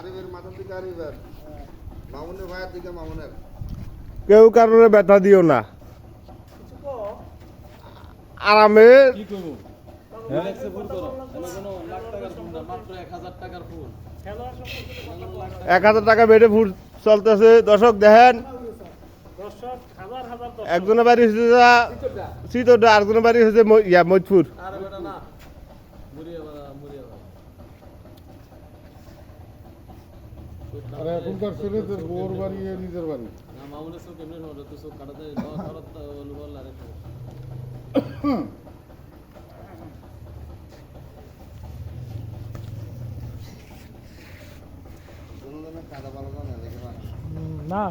আরিফের মাথার দিকে আরিফের মামুনের ভাইয়ের দিকে মামুনের। কেউ কারণে ব্যথা দিও না। আরামে মাত্র এক হাজার টাকা বেডে ফুট চলতেছে। দর্শক দেখেন। একজনের বাড়ি হচ্ছে যা আরেকজনের বাড়ি হচ্ছে ইয়া মজপুর আরে এখনকার ছেলেদের বোর বাড়ি নিজের বাড়ি। না মামুনের চোখ এমনি সমস্যা তুই চোখ কাটাতে না।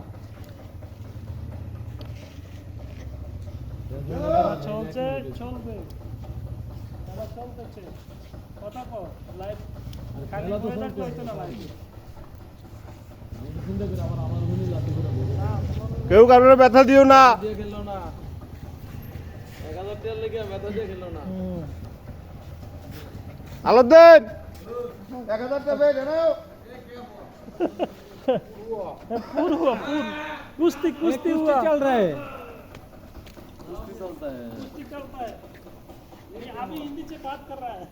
চলছে চলবে। চলতেছে। কথা কর লাইভ খালি থাকতে হইতো না লাইভ কেউ কারণে ব্যথা দিও না দিয়ে খেললো না এক হাজার টাকার লেগে মেথা দিয়ে খেললো না আলো দেন এক হাজার টাকা বেড এনাও पूर हुआ पूर कुश्ती कुश्ती हुआ चल रहा है कुश्ती चलता है कुश्ती चलता है ये अभी हिंदी से बात कर रहा है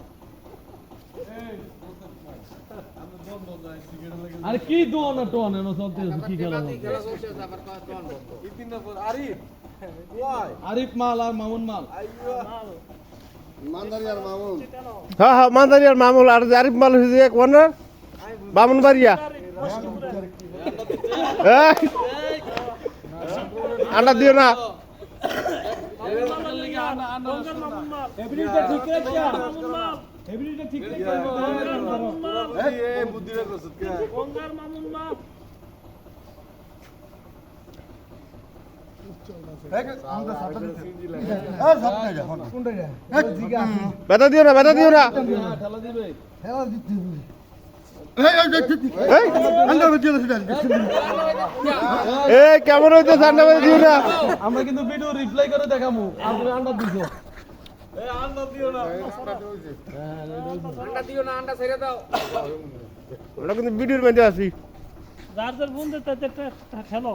আরে কি দোয়া না টোন এনো চলতে আছে কি খেলা আরিফ মাল আর মামুন মাল মান্দারি হ্যাঁ হ্যাঁ মাদারি আর মামুল আর আরিফ মাল হয়েছে এক ওনার বামন বাড়িয়া এই, আন্ডা দিও না ঠিক ঠিক এই কে? গঙ্গার মামুন মা ব্যথা দিও না ব্যথা দিও না। ঠেলা দিবে। এই কেমন হইতে ঠান্ডা দিও না? আমরা কিন্তু ভিডিও রিপ্লাই করে দেখামু। আপনি আন্ডা দিছো। ওটা কিন্তু ভিডিওর মধ্যে আছি। যার যার বন্ধু তাদের খেলো।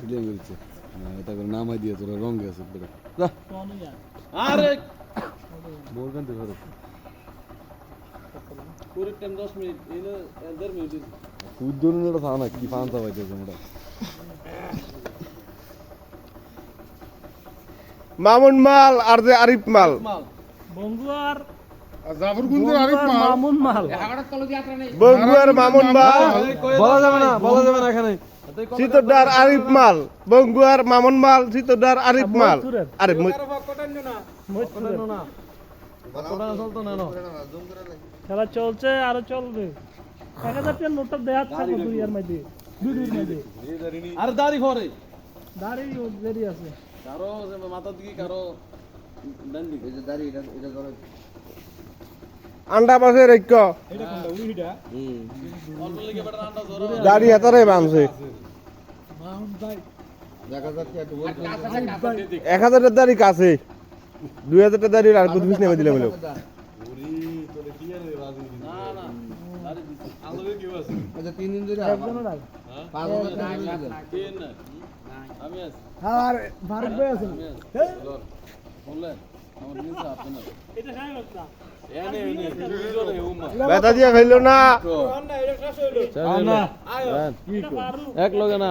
ভিডিও করেছে। এটা করে নামাই দিয়ে তোরা রং গেছে পুরো। আরে। বলবেন তো ধরো পুরো টাইম 10 মিনিট এই না 1.5 মিনিট। এটা কি পাইতেছে এটা মামুন মাল আর যে আরিফ মাল। মাল। বঙ্গু আর জাফর গুঞ্জুর আরিফ মা মামুন মাল। বঙ্গু আর মামুন মাল। বলা যাবে না বলা যাবে না এখানে। চিতরডার আরিফ মাল। বঙ্গু আর মামুন মাল চিতরডার আরিফ মাল। আরে। খেলা চলছে আরও চলবে। এক হাজার নোটটা দেওয়া থাকবে দুই ইয়ার মধ্যে। দুই দুই মধ্যে। আরে দাড়ি ভরে। দাঁড়িয়ে দেরি আছে। কারও মাথার দিকে কারও ডান দিকে। যে দাড়ি এটা এটা ধরে। আন্ডা পাশে রেখ দাড়ি হাতারে বানছে এক হাজার টাকা একটু বলতে এক হাজারের দাড়ি কাছে। দুই হাজারের দাড়ি আর কুদ নেমে দিলে বলে। আচ্ছা তিন দিন? ধরে পাঁচ হাজার আর ভারত ভাই দিয়ে না। এক লগে না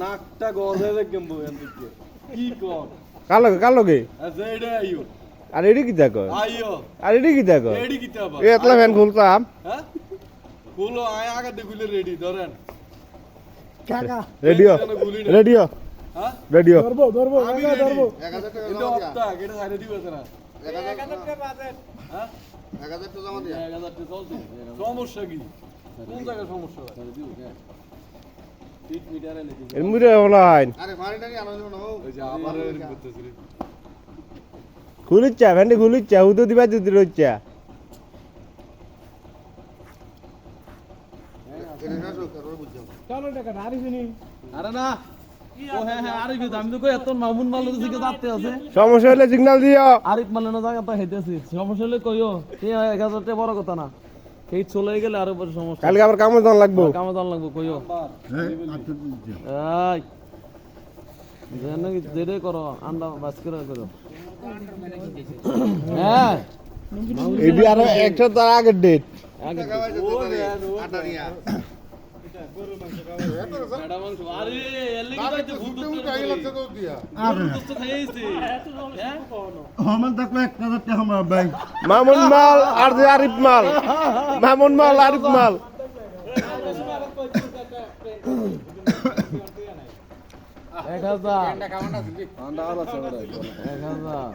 নাকটা গজে দেখেন কি কর? আচ্ছা এটা আইও। আর এডি কি দেখো আর এডি কি দেখো এতলা ফ্যান খুলতাম। হ্যাঁ? বলো আয় আগে দেখুলে রেডি ধরেন রেডিও রেডিও হ্যাঁ রেডিও ধরবো ধরবো আমি ধরবো এক হাজার টাকা এটা সাইডে দিবে না এক হাজার টাকা হ্যাঁ এক হাজার টাকা জমা দিয়া এক হাজার টাকা চলছে সমস্যা কি কোন জায়গায় সমস্যা দিব পিট এর মুরে হলাইন আরে মারি টারি আনো না ওই যে আবার এরকম খুলিচ্ছা ভ্যান্ডি খুলিচ্ছা উদু দিবা দিদি রইচ্ছা এটা শেষ হোক তারপর বুঝতে হবে চলো টাকা আরিফিনি আরে না ও হ্যাঁ হ্যাঁ আরিফ আমি তো কই এত মামুন মালের দিকে যাতে আছে সমস্যা হলে সিগন্যাল দিও। আরিফ মালের জায়গা তো হেঁটেছি সমস্যা হলে কইও এক হাজার টাকা বড় কথা না। এই চলে গেলে আরও বড় সমস্যা। কালকে আবার কামে যাওয়া লাগবো। কামে দাম লাগবে কইও। এই যেন যেটাই করো আন্ডা বাস করে করো হ্যাঁ। তার আগের ডেট আগে মামুন মাল আর যে আরিফ মাল মামুন মাল আরিফ মাল এক হাজার এক হাজার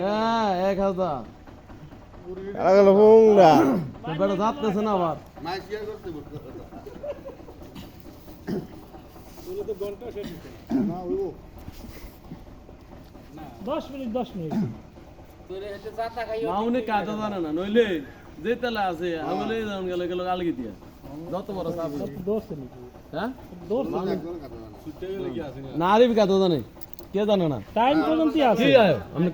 হ্যাঁ এক হাজার। আগে হুংরা তো বেটা যাচ্ছে না আবার? দশ মিনিট দশ মিনিট। মাউনে কাটা জানে না নইলে যে তেলা আছে আমলে যেমন গেলে গেল আলগি দিয়া যত বড় মিনিট। হ্যাঁ? দশ না আরিফ কাটা জানে কে জানে না? টাইম পর্যন্ত আছে। কি আয়? আপনি